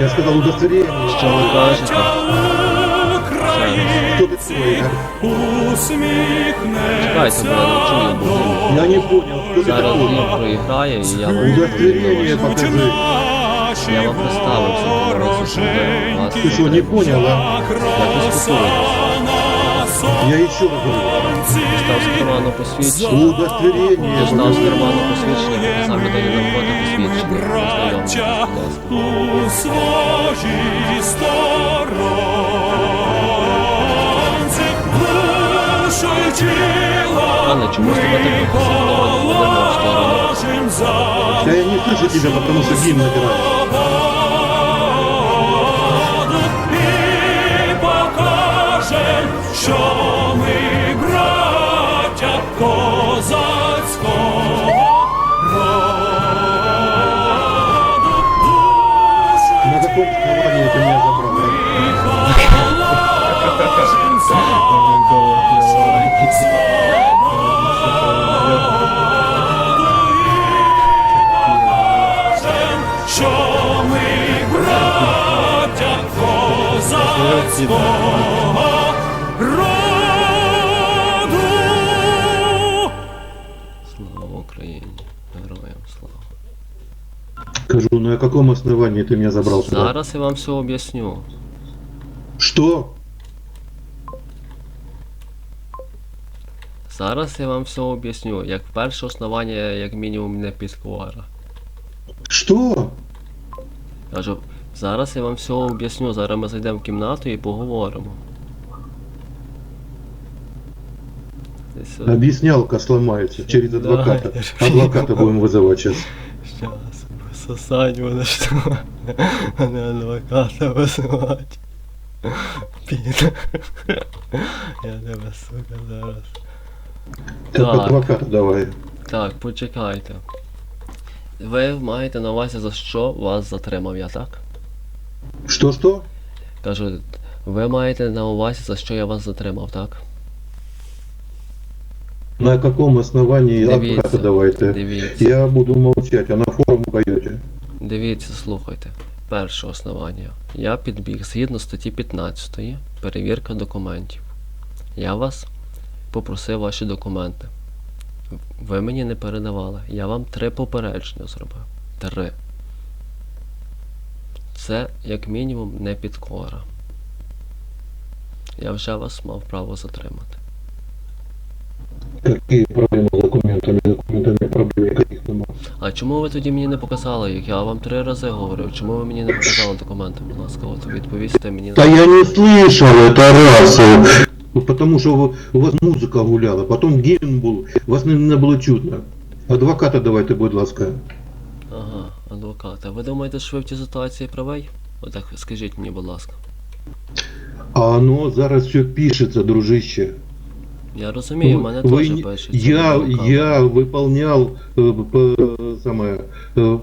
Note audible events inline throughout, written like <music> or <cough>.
Я сказал удостоверение. Що ви кажете? Ще Кто ты такой? раз. Чекайте, бо я не чую, бо він Я не понял, кто ты зараз такой? він проіграє і я вам Удостоверение покажи. Я вам представився, говорився, що вас Ты что, не понял, а? якось спілкуєтесь. Я еще раз говорю. Дістав з карману посвідчення. Удостоверение. Дістав з карману посвідчення, показав людині на фото посвідчення. Познайомтесь, будь ласка. у своїй сторонці душу й тіло Пане, чомусь тебе так професійно ведемо в сторону. положим за Да я не слышу тебя, потому что гимн набираю. Що ми браття козацького роду душу що ми браття козацького Україні! Героям слава! Скажу, на каком основании ты меня забрал сюда? Зараз я вам все об'ясню. Что? Зараз я вам все об'ясню. Як перше основання, як мінімум, не підквара. Что? Кажу, зараз я вам все об'ясню. Зараз ми зайдемо в кімнату і поговоримо. Десь, от- Объяснялка сломается через Да, адвоката. я ж Адвоката будем вызывать сейчас. Щас, висосать мене що, а не адвоката висилать. Піде. Я тебе, сука, зараз. Так, Так. адвоката давай. Так, почекайте. Ви маєте на увазі, за що вас затримав я, так? Что-что? Кажу, ви маєте на увазі, за що я вас затримав, так? На каком основании Дивіться, адвоката давайте? дивіться. Я буду молчать, а на форум пойдете. Дивіться, слухайте. Перше основання. Я підбіг згідно статті 15 перевірка документів. Я вас попросив ваші документи. Ви мені не передавали. Я вам три попередження зробив. Три. Це як мінімум не підкора. Я вже вас мав право затримати Какие проблемы с документами? Документами проблем никаких нема. А чому ви тоді мені не показали їх? Я вам три рази говорив. Чому ви мені не показали документи, будь ласка, от відповісти мені на. Да я не слышал это раз. Ну, Потому что у у вас музыка гуляла, потом гимн был, вас не, не было чутно. Адвоката давайте, будь ласка. Ага, адвокат. А ви думаєте, що ви в цій ситуації правий? Отак скажіть мені, будь ласка. А оно зараз все пишется, дружище. Я розумію, в мене Вы теж не- пишеться. я, адвокат. я выполнял э, п- э, самое, э,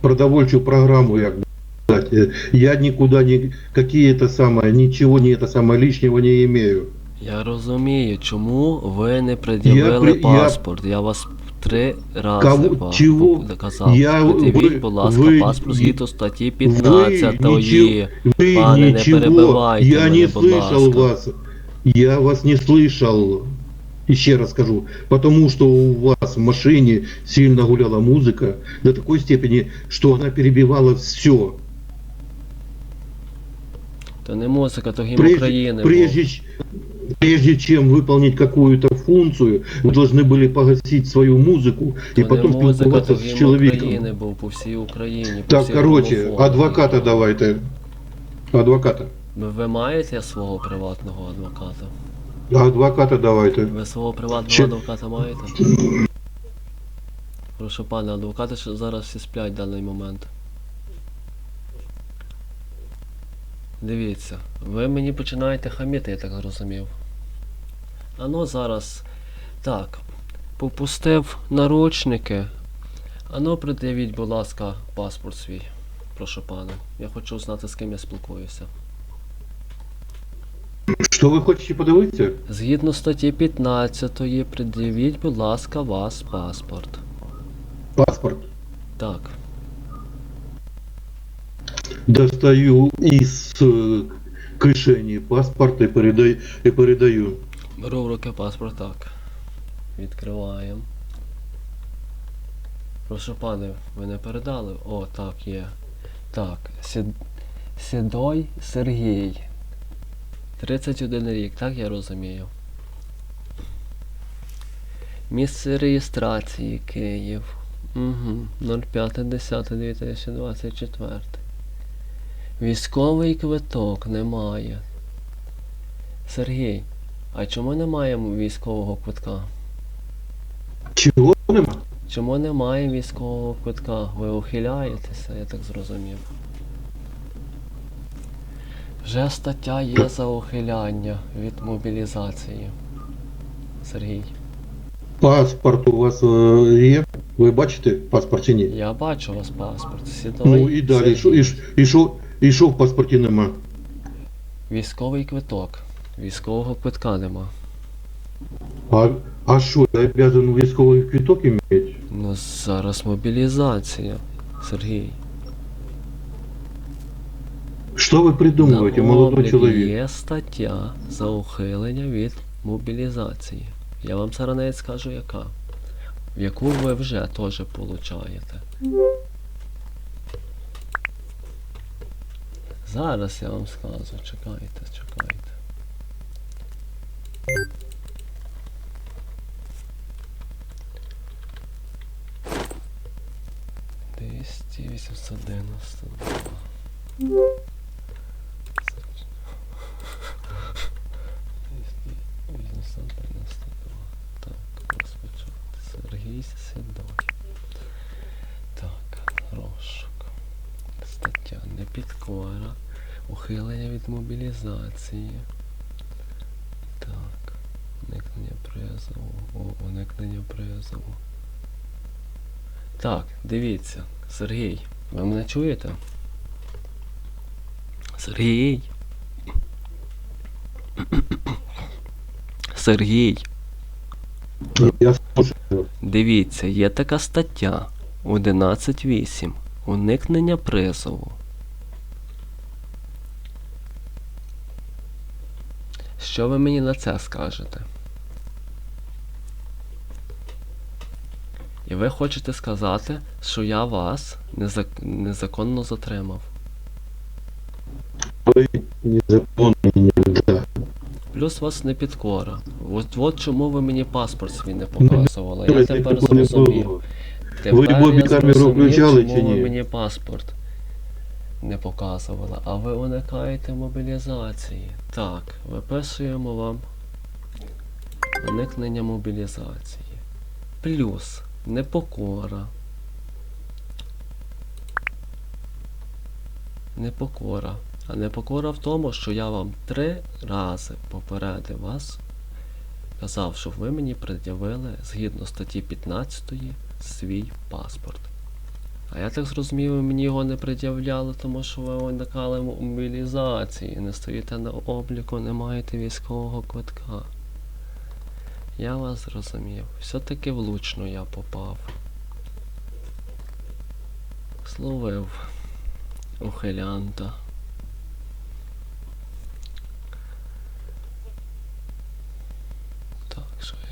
продовольчую программу, як би сказать. Э, Я никуда не какие-то самое, ничего не это самое лишнего не имею. Я розумію, чому ви не пред'явили при- я- паспорт. Я вас три рази Кого- вам чего? доказав. Я- Пред'явіть, ви- будь ласка, ви- паспорт згідно статті Вы 15. ничего, вы Пане, не ничего, перебивайте я мене, не будь слышал ласка. вас. Я вас не слышал. Еще раз скажу, потому что у вас в машине сильно гуляла музыка до такой степени, что она перебивала все. То не музика, то гімн Прежде, України. прежде, ч- прежде чем выполнить какую-то функцию, вы должны были погасить свою музыку був. и То потом не музика, спілкуватися то з гімн чоловіком. України був по всій Україні. по Так, всій короче, домофону. адвоката давайте. Адвоката. Ви, ви маєте свого приватного адвоката? Адвоката давайте. Ви свого приватного Чи- адвоката маєте? Прошу пане, адвокати ж зараз всі сплять в даний момент. Дивіться, ви мені починаєте хаміти, я так зрозумів. А ну зараз. Так. Попустив наручники. Ану, пред'явіть, будь ласка, паспорт свій. Прошу пане. Я хочу знати, з ким я спілкуюся. Що ви хочете подивитися? Згідно статті 15, пред'явіть, будь ласка, вас паспорт. Паспорт. Так. достаю из э, кишені паспорт і передаю, і передаю. Беру в руки паспорт, так. Відкриваємо. Прошу пане, ви не передали? О, так, є. Так, Сід... Сідой Сергій. 31 рік, так я розумію. Місце реєстрації Київ. Угу. 05.10.2024. Військовий квиток немає. Сергій, а чому немає військового квитка? Чого нема? Чому немає військового квитка? Ви ухиляєтеся, я так зрозумів. Вже стаття є за ухиляння від мобілізації. Сергій, Паспорт у вас е, є? Ви бачите паспорт чи ні? я бачу у вас паспорт. Сідой, Ну і далі, що, Сергій. і, і, що, і що в паспорті нема? Військовий квиток. Військового квитка нема. А, а що, я обязан військовий квиток иметь? Ну зараз мобілізація. Сергій. Що ви придумуєте, молодой чоловік? Є стаття за ухилення від мобілізації. Я вам зараз навіть скажу яка. В яку ви вже теж получаєте. Зараз я вам скажу, чекайте, чекайте. Двісті вісімсот дев'яносто два. Так, розпочати. Сергій Сідой. Так, розшук. Стаття непідкора. Ухилення від мобілізації. Так. Уникнення призову. О, уникнення призову. Так, дивіться. Сергій, ви мене чуєте? Сергій. Сергій, Я. дивіться, є така стаття 11.8. Уникнення призову. Що ви мені на це скажете? І ви хочете сказати, що я вас незак... незаконно затримав. Ви незаконно. Плюс вас не підкора. От, от чому ви мені паспорт свій не показували. Я тепер зрозумів. Тепер я зрозумів, чому ви мені паспорт не показували, а ви уникаєте мобілізації. Так, виписуємо вам уникнення мобілізації. Плюс непокора. Непокора. А непокора в тому, що я вам три рази попередив вас, казав, щоб ви мені пред'явили згідно статті 15 свій паспорт. А я так зрозумів, ви мені його не пред'являли, тому що ви уникали мобілізації, не стоїте на обліку, не маєте військового квитка. Я вас зрозумів. Все-таки влучно я попав. Словив ухилянта.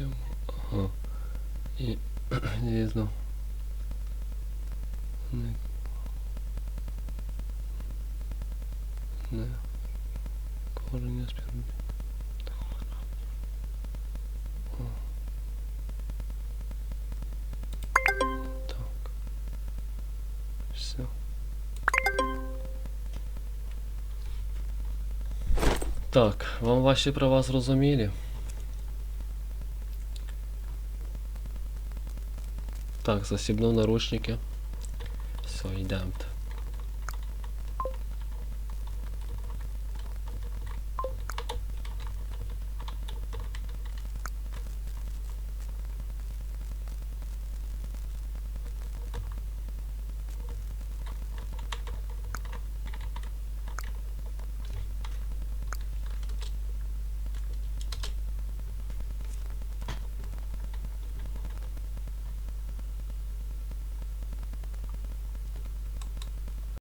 Я йому. Ага. І <clears throat> дійсно. Не. Не. Корення спів. Так. Все. Так, вам ваші права зрозумілі? Так, застібнув наручники. Все, йдемо.